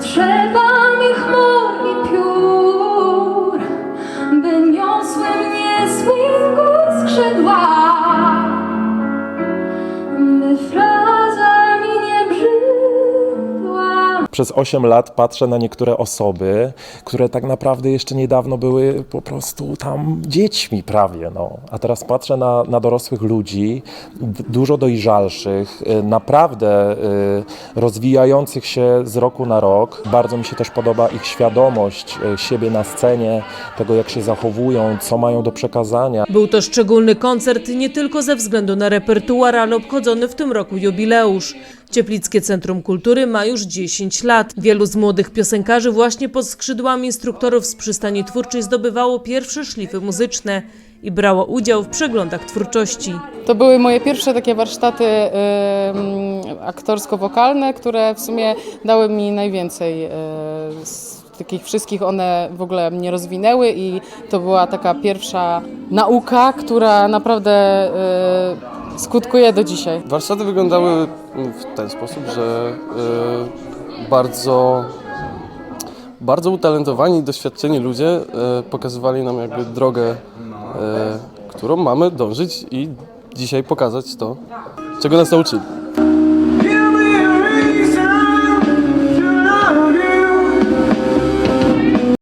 Potrzeba mi chmur i piór, by niosły mnie z wingu skrzydła, Przez 8 lat patrzę na niektóre osoby, które tak naprawdę jeszcze niedawno były po prostu tam dziećmi prawie, no. A teraz patrzę na, na dorosłych ludzi, dużo dojrzalszych, y, naprawdę y, rozwijających się z roku na rok. Bardzo mi się też podoba ich świadomość y, siebie na scenie, tego jak się zachowują, co mają do przekazania. Był to szczególny koncert nie tylko ze względu na repertuar, ale obchodzony w tym roku jubileusz. Cieplickie Centrum Kultury ma już 10 lat. Wielu z młodych piosenkarzy właśnie pod skrzydłami instruktorów z przystani twórczej zdobywało pierwsze szlify muzyczne i brało udział w przeglądach twórczości. To były moje pierwsze takie warsztaty ym, aktorsko-wokalne, które w sumie dały mi najwięcej. y, Z takich wszystkich one w ogóle mnie rozwinęły i to była taka pierwsza nauka, która naprawdę y, skutkuje do dzisiaj. Warsztaty wyglądały w ten sposób, że y, bardzo, bardzo utalentowani doświadczeni ludzie y, pokazywali nam jakby drogę, y, którą mamy dążyć i dzisiaj pokazać to, czego nas nauczyli.